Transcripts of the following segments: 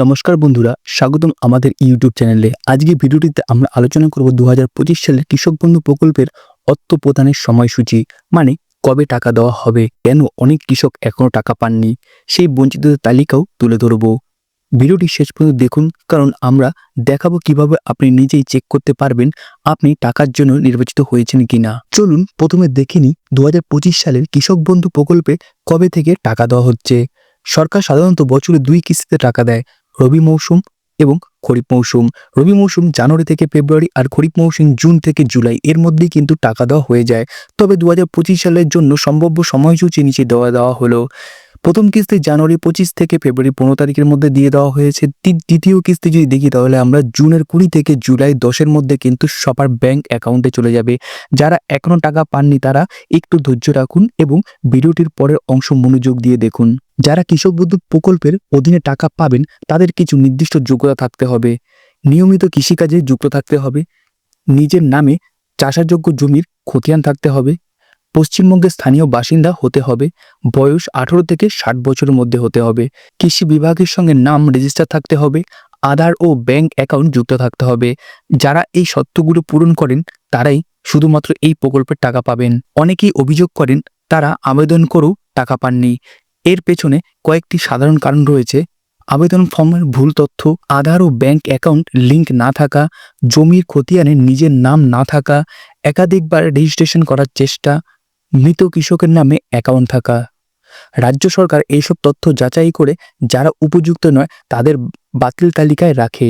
নমস্কার বন্ধুরা, স্বাগতম আমাদের ইউটিউব চ্যানেলে। আজকে ভিডিওটিতে আমরা আলোচনা করব দু হাজার পঁচিশ সালের কৃষক বন্ধু প্রকল্পের অর্থ প্রদানের সময়সূচি মানে কবে টাকা দেওয়া হবে, কেন অনেক কৃষক এখনও টাকা পাননি, সেই বঞ্চিতদের তালিকাও তুলে ধরব। ভিডিওটি শেষ পর্যন্ত দেখুন, কারণ আমরা দেখাবো কীভাবে আপনি নিজেই চেক করতে পারবেন আপনি টাকার জন্য নির্বাচিত হয়েছেন কিনা। চলুন, প্রথমে দেখে নিই দু সালের কৃষক বন্ধু প্রকল্পে কবে থেকে টাকা দেওয়া হচ্ছে। সরকার সাধারণত বছরে দুই কিস্তিতে টাকা দেয় রবি মৌসুম এবং খরিফ মৌসুম। রবি মৌসুম জানুয়ারি থেকে ফেব্রুয়ারি আর খরিফ মৌসুম জুন থেকে জুলাই। এর মধ্যেই কিন্তু টাকা দেওয়া হয়ে যায়। তবে দু হাজার পঁচিশ সালের জন্য সম্ভাব্য সময়সূচি নিচে দেওয়া দেওয়া হলো। প্রথম কিস্তি জানুয়ারি পঁচিশ থেকে ফেব্রুয়ারি পনেরো তারিখের মধ্যে দিয়ে দেওয়া হয়েছে। দ্বিতীয় কিস্তি যদি দেখি তাহলে আমরা জুনের কুড়ি থেকে জুলাই দশের মধ্যে কিন্তু সবার ব্যাংক অ্যাকাউন্টে চলে যাবে। যারা এখনও টাকা পাননি তারা একটু ধৈর্য রাখুন এবং ভিডিওটির পরের অংশ মনোযোগ দিয়ে দেখুন। যারা কৃষক বন্ধু প্রকল্পের অধীনে টাকা পাবেন, তাদের কিছু নির্দিষ্ট যোগ্যতা থাকতে হবে। নিয়মিত কৃষিকাজে যুক্ত থাকতে হবে। নিজের নামে চাষাযোগ্য জমির খতিয়ান থাকতে হবে। পশ্চিমবঙ্গের স্থানীয় বাসিন্দা হতে হবে। বয়স আঠারো থেকে ষাট বছরের মধ্যে হতে হবে। কৃষি বিভাগের সঙ্গে নাম রেজিস্টার থাকতে হবে। আধার ও ব্যাংক অ্যাকাউন্ট যুক্ত থাকতে হবে। যারা এই সত্যগুলো পূরণ করেন, তারাই শুধুমাত্র এই প্রকল্পের টাকা পাবেন। অনেকেই অভিযোগ করেন, তারা আবেদন করেও টাকা পাননি। এর পেছনে কয়েকটি সাধারণ কারণ রয়েছে। আবেদন ফর্মের ভুল তথ্য, আধার ও ব্যাংক অ্যাকাউন্ট লিংক না থাকা, জমির খতিয়ানে নিজের নাম না থাকা, একাধিকবার রেজিস্ট্রেশন করার চেষ্টা, মৃত কৃষকের নামে অ্যাকাউন্ট থাকা। রাজ্য সরকার এইসব তথ্য যাচাই করে যারা উপযুক্ত নয়, তাদের বাতিল তালিকায় রাখে।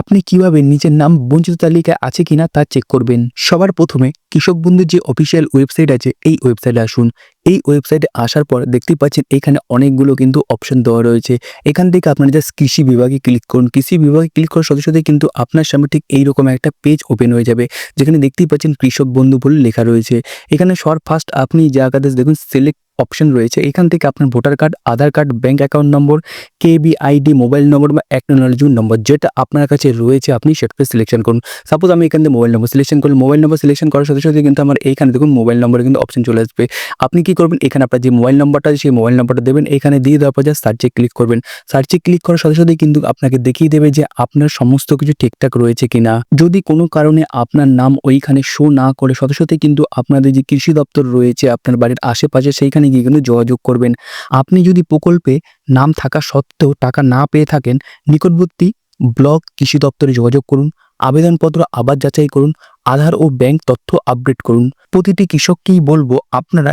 আপনি কীভাবে নিজের নাম বঞ্চিত তালিকায় আছে কিনা তা চেক করবেন। সবার প্রথমে কৃষক বন্ধুর যে অফিসিয়াল ওয়েবসাইট আছে, এই ওয়েবসাইটে আসুন। এই ওয়েবসাইটে আসার পর দেখতেই পাচ্ছেন এখানে অনেকগুলো কিন্তু অপশন দেওয়া রয়েছে। এখান থেকে আপনারা জাস্ট কৃষি বিভাগে ক্লিক করুন। কৃষি বিভাগে ক্লিক করার সাথে সাথে কিন্তু আপনার সামনে ঠিক এইরকম একটা পেজ ওপেন হয়ে যাবে, যেখানে দেখতেই পাচ্ছেন কৃষক বন্ধু বলে লেখা রয়েছে। এখানে সর ফার্স্ট আপনি জায়গাতে দেখুন সিলেক্ট অপশন রয়েছে। এখান থেকে আপনার voter card, Aadhaar card bank account number K B ID mobile number বা অ্যাকনোলজি নম্বর যেটা আপনার কাছে রয়েছে আপনি সেটাকে সিলেকশন করুন। সাপোজ আমি এখান থেকে মোবাইল নম্বর সিলেকশন করলাম। মোবাইল নম্বর সিলেকশন করার সাথে সাথে কিন্তু আমার এইখানে দেখুন মোবাইল নম্বরে কিন্তু অপশন চলে আসবে। আপনি কি করবেন? এখানে আপনার যে মোবাইল নম্বরটা সেই মোবাইল নম্বরটা দেবেন। এখানে দিয়ে দেওয়ার পর জাস্ট সার্চে ক্লিক করবেন। সার্চে ক্লিক করার সাথে সাথে কিন্তু আপনাকে দেখিয়ে দেবে যে আপনার সমস্ত কিছু ঠিকঠাক রয়েছে কিনা। যদি কোনো কারণে আপনার নাম ওইখানে শো না করে, সাথে সাথে কিন্তু আপনাদের যে কৃষি দপ্তর রয়েছে, আপনার বাড়ির আশেপাশে, সেইখানে গিয়ে কিন্তু যোগাযোগ করবেন। আপনি যদি প্রকল্পে নাম থাকা সত্ত্বেও টাকা না পেয়ে থাকেন, নিকটবর্তী ব্লক কৃষি দপ্তরে যোগাযোগ করুন, আবেদনপত্র আবার যাচাই করুন, আধার ও ব্যাংক তথ্য আপডেট করুন। প্রতিটি কৃষককেই বলব, আপনারা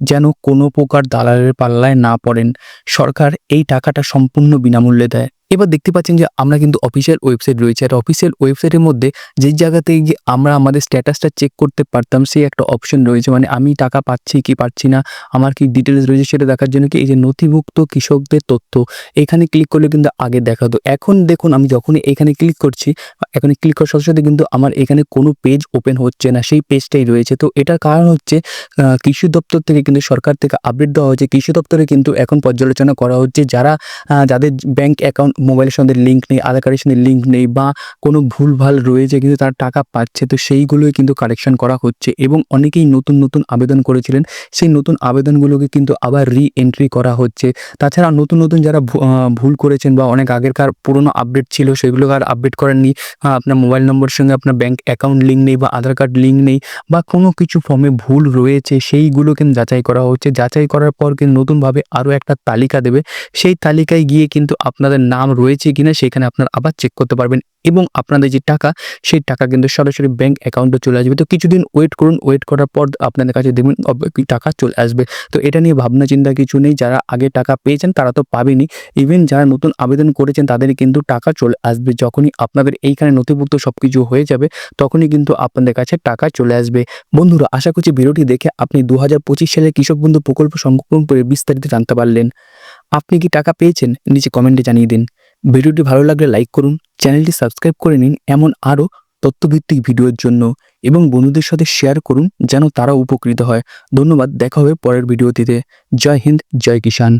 যেন কোনো প্রকার দালালের পাল্লায় না পড়েন। সরকার এই টাকাটা সম্পূর্ণ বিনামূল্যে দেয়। এবার দেখতে পাচ্ছেন যে আমরা কিন্তু অফিসিয়াল ওয়েবসাইট রয়েছে। আর অফিসিয়াল ওয়েবসাইটের মধ্যে যে জায়গাতে গিয়ে আমরা আমাদের স্ট্যাটাসটা চেক করতে পারতাম, সেই একটা অপশন রয়েছে। মানে আমি টাকা পাচ্ছি কি পাচ্ছি না, আমার কি ডিটেলস রয়েছে সেটা দেখার জন্য কি এই যে নথিভুক্ত কৃষকদের তথ্য, এখানে ক্লিক করলে কিন্তু আগে দেখাতো এখন দেখুন, আমি যখনই এখানে ক্লিক করছি, এখানে ক্লিক করার সাথে সাথে কিন্তু আমার এখানে কোনো পেজ ওপেন হচ্ছে না, সেই পেজটাই রয়েছে। তো এটার কারণ হচ্ছে কৃষি দপ্তর থেকে কিন্তু সরকার থেকে আপডেট দেওয়া হয়েছে। কৃষি দপ্তরে কিন্তু এখন পর্যালোচনা করা হচ্ছে যারা যাদের ব্যাংক অ্যাকাউন্ট মোবাইলের সঙ্গে লিঙ্ক নেই আধার কার্ডের সঙ্গে লিঙ্ক নেই বা কোনো ভুলভাল রয়েছে কিন্তু তারা টাকা পাচ্ছে, তো সেইগুলোই কিন্তু কারেকশন করা হচ্ছে এবং অনেকেই নতুন নতুন আবেদন করেছিলেন। সেই নতুন আবেদনগুলোকে কিন্তু আবার রি এন্ট্রি করা হচ্ছে। তাছাড়া নতুন নতুন যারা ভুল করেছেন বা অনেক আগেরকার পুরনো আপডেট ছিল সেগুলোকে আর আপডেট করেননি। আপনার মোবাইল নম্বরের সঙ্গে আপনার ব্যাংক অ্যাকাউন্ট লিঙ্ক নেই বা আধার কার্ড লিঙ্ক নেই বা কোনো কিছু ফর্মে ভুল রয়েছে সেইগুলো কিন্তু যাচাই করা হচ্ছে। যাচাই করার পর কিন্তু নতুনভাবে আরও একটা তালিকা দেবে। সেই তালিকায় গিয়ে কিন্তু আপনাদের নাম রয়েছে কিনা সেখানে আপনারা আবার চেক করতে পারবেন এবং আপনাদের যে টাকা, সেই টাকা কিন্তু সরাসরি ব্যাংক অ্যাকাউন্টে চলে আসবে। তো কিছুদিন ওয়েট করুন ওয়েট করার পর আপনাদের কাছে দেখবেন টাকা চলে আসবে। তো এটা নিয়ে ভাবনা চিন্তা কিছু নেই, যারা আগে টাকা পেয়েছেন তারা তো পাবেনই। ইভেন যারা নতুন আবেদন করেছেন তাদের কিন্তু টাকা চলে আসবে। যখনই আপনাদের এইখানে নথিভুক্ত সব কিছু হয়ে যাবে, তখনই কিন্তু আপনাদের কাছে টাকা চলে আসবে। বন্ধুরা, আশা করছি ভিডিওটি দেখে আপনি দু হাজার পঁচিশ সালে কৃষক বন্ধু প্রকল্প সংরক্ষণ করে বিস্তারিত জানতে পারলেন। আপনি কি টাকা পেয়েছেন? নিচে কমেন্টে জানিয়ে দিন। ভিডিওটি ভালো লাগলে লাইক করুন, চ্যানেলটি সাবস্ক্রাইব করে নিন এমন আরও তথ্যভিত্তিক ভিডিওর জন্য এবং বন্ধুদের সাথে শেয়ার করুন যেন তারা উপকৃত হয়। ধন্যবাদ, দেখা হবে পরের ভিডিওটিতে জয় হিন্দ, জয় কিষাণ।